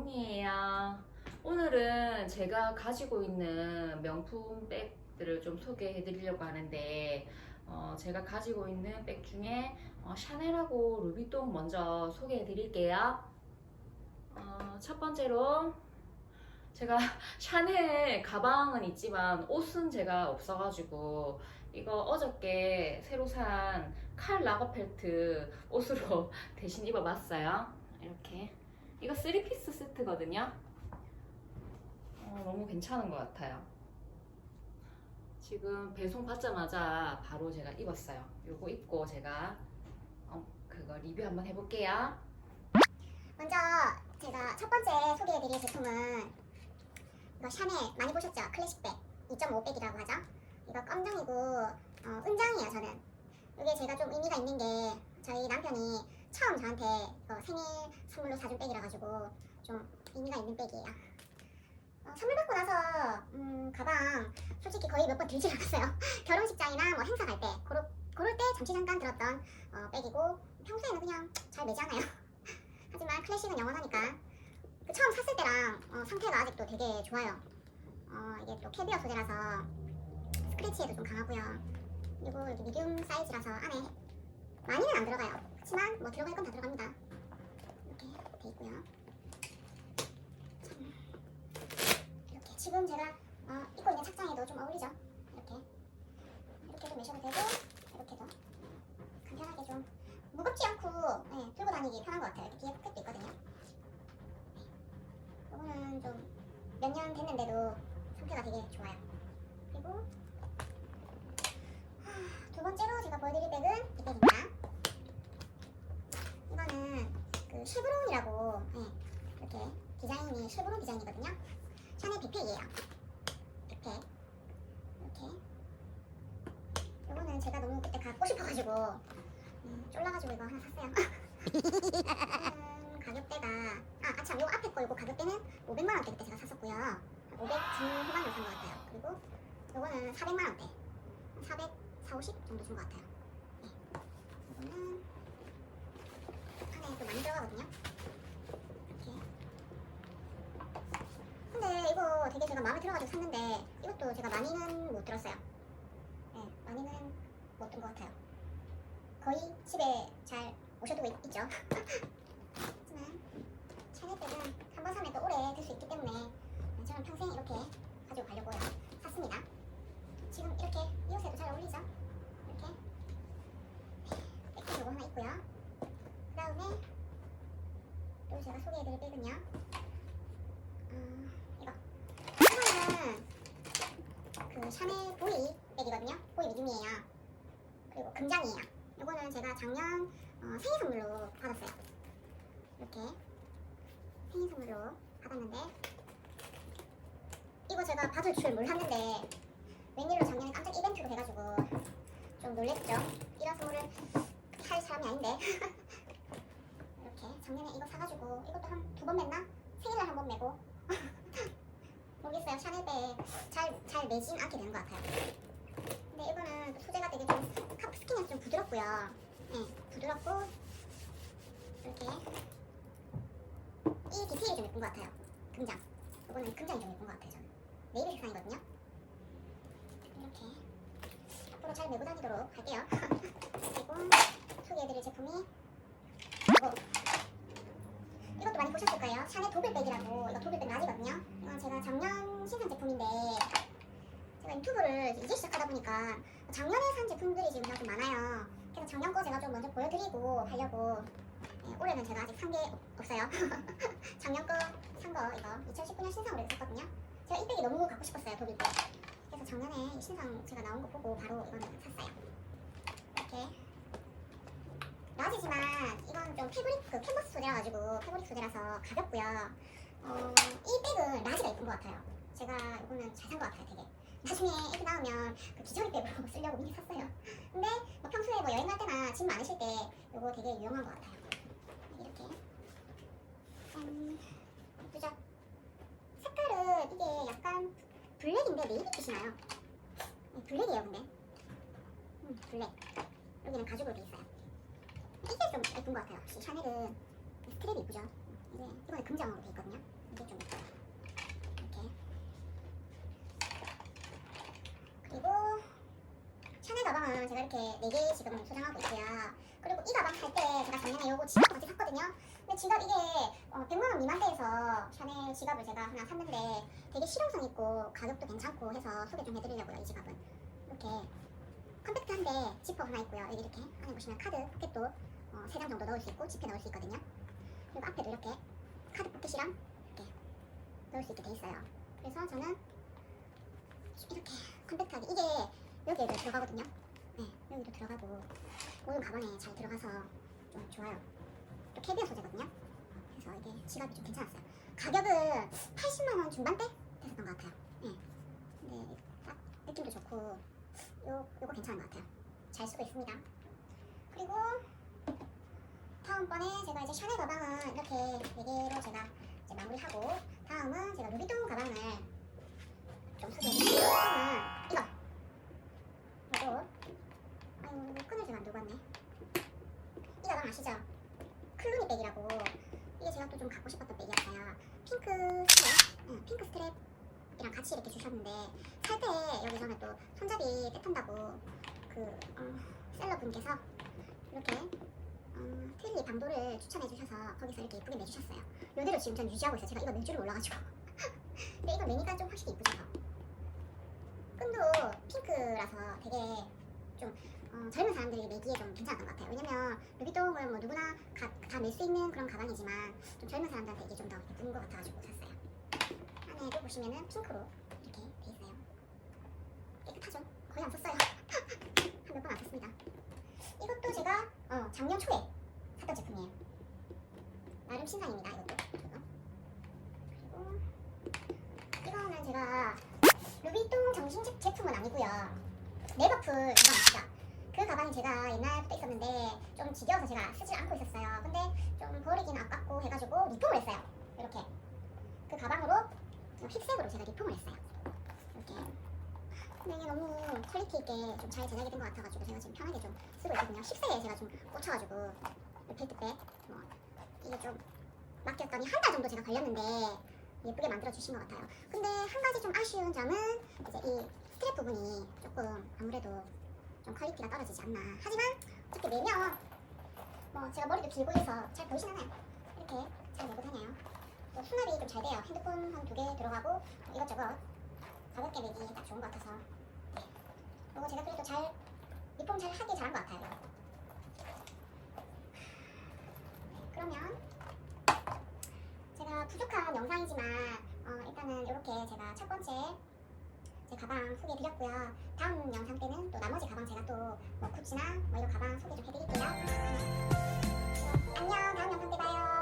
미용이에요. 오늘은 제가 가지고 있는 명품 백들을 좀 소개해 드리려고 하는데 어, 제가 가지고 있는 백 중에 어, 샤넬하고 루비통 먼저 소개해 드릴게요. 어, 첫 번째로 제가 샤넬 가방은 있지만 옷은 제가 없어가지고 이거 어저께 새로 산 칼 라거 펠트 옷으로 대신 입어봤어요. 이렇게 이거 3피스 세트거든요. 어, 너무 괜찮은 것 같아요. 지금 배송 받자마자 바로 제가 입었어요. 요거 입고 제가 어, 그거 리뷰 한번 해볼게요. 먼저 제가 첫 번째 소개해드릴 제품은 이거 샤넬 많이 보셨죠? 클래식백 2.5백이라고 하죠. 이거 검정이고 어, 은장이에요 저는. 이게 제가 좀 의미가 있는 게 저희 남편이 처음 저한테 이거 생일 선물로 사준 백이라 가지고 좀 의미가 있는 백이에요. 어, 선물 받고 나서 음, 가방 솔직히 거의 몇 번 들질 않았어요. 결혼식장이나 뭐 행사 갈 때 그럴, 그럴 때 잠시 잠깐 들었던 어, 백이고 평소에는 그냥 잘 매지 않아요. 하지만 클래식은 영원하니까 그 처음 샀을 때랑 어, 상태가 아직도 되게 좋아요. 어, 이게 또 캐비어 소재라서 스크래치에도 좀 강하고요. 그리고 이렇게 미디움 사이즈라서 안에 많이는 안 들어가요. 그렇지만 뭐 들어갈 건 다 들어갑니다. 이렇게 돼 있고요. 참. 이렇게 지금 제가 어, 입고 있는 착장에도 좀 어울리죠. 이렇게 이렇게도 매셔도 되고 이렇게도 간편하게 좀 무겁지 않고 네, 들고 다니기 편한 것 같아요. 이렇게 뒤에 포켓도 있거든요. 이거는 좀 몇 년 됐는데도 상태가 되게 좋아요. 그리고 하, 두 번째로 제가 보여드릴 백은 이 백입니다. 이거는 그 쉐브론이라고 네, 이렇게 디자인이 쉐브론 디자인이거든요. 샤넬 빅팩이에요. 빅팩 이렇게. 이거는 제가 너무 그때 갖고 싶어가지고 음, 쫄라가지고 이거 하나 샀어요. 가격대가 아, 아참 요 앞에 거 이거 가격대는 500만 원대 그때 제가 샀었고요. 500 중후반으로 산것 같아요. 그리고 요거는 400만 원대. 400, 4, 50 정도 준 것 같아요. 네. 이거는 또 많이 들어가거든요. 이렇게. 근데 이거 되게 제가 마음에 들어가지고 샀는데 이것도 제가 많이는 못 들었어요. 네, 많이는 못 든 것 같아요. 거의 집에 잘 모셔두고 있, 있죠. 하지만 샤넬백은 한 번 사면 또 오래 들 수 있기 때문에 저는 평생 이렇게 가지고 가려고 샀습니다. 지금 이렇게 이 옷에도 잘 어울리죠? 이렇게 백도 요거 하나 있고요. 그 다음에 또 백은요. 음, 이거 이거는 그 샤넬 보이 백이거든요. 보이 미디움이에요. 그리고 금장이에요. 이거는 제가 작년 어, 생일 선물로 받았어요. 이렇게 생일 선물로 받았는데 이거 제가 받을 줄 몰랐는데 웬일로 작년에 깜짝 이벤트로 돼가지고 좀 놀랬죠. 이런 선물을 할 사람이 아닌데 이렇게 작년에 이거 사가지고 이것도 한 두 번 맸나? 생일날 한 번 매고 모르겠어요. 샤넬백 잘, 잘 매진 않게 되는 것 같아요. 근데 이거는 소재가 되게 좀 카프 스킨이 좀 부드럽고요. 네, 부드럽고 이렇게 이 디테일이 좀 예쁜 것 같아요. 금장. 이거는 금장이 좀 예쁜 것 같아요. 저는 네이비 색상이거든요. 이렇게 앞으로 잘 메고 다니도록 할게요. 그리고 소개해드릴 제품이 이거 이것도 많이 보셨을 거예요. 샤넬 도블백이라고 이거 도블백 라지거든요. 이건 제가 작년 신상 제품인데 제가 유튜브를 이제 시작하다 보니까 작년에 산 제품들이 지금 좀 많아요. 그래서 작년 거 제가 좀 먼저 보여드리고 하려고 네, 올해는 제가 아직 산 게 없어요. 작년 거 산 거 이거 2019년 신상으로 샀거든요. 제가 이 백이 너무 갖고 싶었어요 도비백. 그래서 작년에 이 신상 제가 나온 거 보고 바로 이거는 샀어요. 이렇게 라지지만 이건 좀 패브릭 그 캔버스 소재라 가지고 패브릭 소재라서 가볍고요. 어, 이 백은 라지가 예쁜 것 같아요. 제가 이거는 잘 산 것 같아요 되게. 나중에 애기 낳으면 그 기저귀 백으로 쓰려고 미리 샀어요. 근데 뭐 평소에 뭐 여행 갈 때나 짐 많으실 때 이거 되게 유용한 것 같아요. 이렇게 짠 예쁘죠? 색깔은 이게 약간 블랙인데 네이비빛이 나요. 네, 블랙이에요 근데. 음, 블랙. 여기는 가죽으로 돼 있어요. 이게 좀 예쁜 것 같아요. 샤넬은 스트랩이 이쁘죠? 이게 이번에 금장으로 돼 있거든요. 이게 좀 이렇게 그리고 샤넬 가방은 제가 이렇게 네개 지금 소장하고 있고요. 그리고 이 가방 살 때 제가 작년에 요거 지갑도 같이 샀거든요. 근데 지갑 이게 어, 100만 원 미만대에서 샤넬 지갑을 제가 하나 샀는데 되게 실용성 있고 가격도 괜찮고 해서 소개 좀 해드리려고요. 이 지갑은 이렇게 컴팩트한데 지퍼 하나 있고요. 여기 이렇게 안에 보시면 카드 포켓도 어, 3장 정도 넣을 수 있고 지폐 넣을 수 있거든요. 그리고 앞에도 이렇게 카드 포켓이랑 이렇게 넣을 수 있게 돼 있어요. 그래서 저는 이렇게 컴팩트하게 이게 여기에도 들어가거든요. 네, 여기도 들어가고 모든 가방에 잘 들어가서 좀 좋아요. 또 캐비어 소재거든요. 그래서 이게 지갑이 좀 괜찮았어요. 가격은 80만 원 중반대 됐었던 것 같아요. 네. 근데 딱 느낌도 좋고 요 요거 괜찮은 것 같아요. 잘 쓰고 있습니다. 그리고 다음번에 제가 이제 샤넬 가방은 이렇게 네 개로 제가 이제 마무리하고 다음은 제가 루비통 가방을 백이라고 이게 제가 또 좀 갖고 싶었던 백이었어요. 핑크 스트랩, 응, 핑크 스트랩이랑 같이 이렇게 주셨는데 살 때 여기 저는 또 손잡이 떼탄다고 그 어, 셀러분께서 이렇게 어, 트릴리 방도를 추천해 주셔서 거기서 이렇게 예쁘게 내주셨어요. 이대로 지금 전 유지하고 있어요. 제가 이거 낼 줄을 몰라가지고. 근데 이거 매니까 좀 확실히 이쁘죠? 끈도 핑크라서 되게 좀 어, 젊은 사람들이 매기에 좀 괜찮았던 것 같아요. 왜냐면 루비통은 뭐 누구나 다 멜 수 있는 그런 가방이지만 좀 젊은 사람들한테 이게 좀 더 예쁜 것 같아가지고 샀어요. 안에도 보시면은 핑크로 이렇게 돼 있어요. 깨끗하죠? 거의 안 썼어요. 한 몇 번 안 썼습니다. 이것도 제가 어, 작년 초에 샀던 제품이에요. 나름 신상입니다. 이것도. 그리고 이거는 제가 루비통 정식 제- 제품은 아니고요. 네버풀 가방 아시죠? 그 가방이 제가 옛날부터 있었는데 좀 지겨워서 제가 쓰지 않고 있었어요. 근데 좀 버리기는 아깝고 해가지고 리폼을 했어요. 이렇게 그 가방으로 힙색으로 제가 리폼을 했어요. 이렇게. 근데 이게 너무 퀄리티 있게 좀 잘 제작이 된 것 같아가지고 제가 지금 편하게 좀 쓰고 있거든요. 힙색에 제가 좀 꽂혀가지고 이 벨트백 뭐 이게 좀 맡겼더니 한 달 정도 제가 걸렸는데 예쁘게 만들어 주신 것 같아요. 근데 한 가지 좀 아쉬운 점은 이제 이 스트랩 부분이 조금 아무래도 좀 퀄리티가 떨어지지 않나. 하지만 어차피 매면 뭐 제가 머리도 길고 해서 잘 보이시나요? 이렇게 잘 메고 다녀요. 또 수납이 좀 잘 돼요. 핸드폰 한 두 개 들어가고 이것저것 가볍게 매기 딱 좋은 것 같아서 네. 이거 제가 그래도 잘 리폼 잘 하기 잘한 것 같아요. 네, 그러면 제가 부족한 영상이지만 어, 일단은 이렇게 제가 첫 번째 제 가방 소개해드렸고요. 다음 영상 때는 또 나머지 가방 제가 또뭐 구찌나 뭐 이런 가방 소개 좀 해드릴게요. 안녕 다음 영상 때 봐요.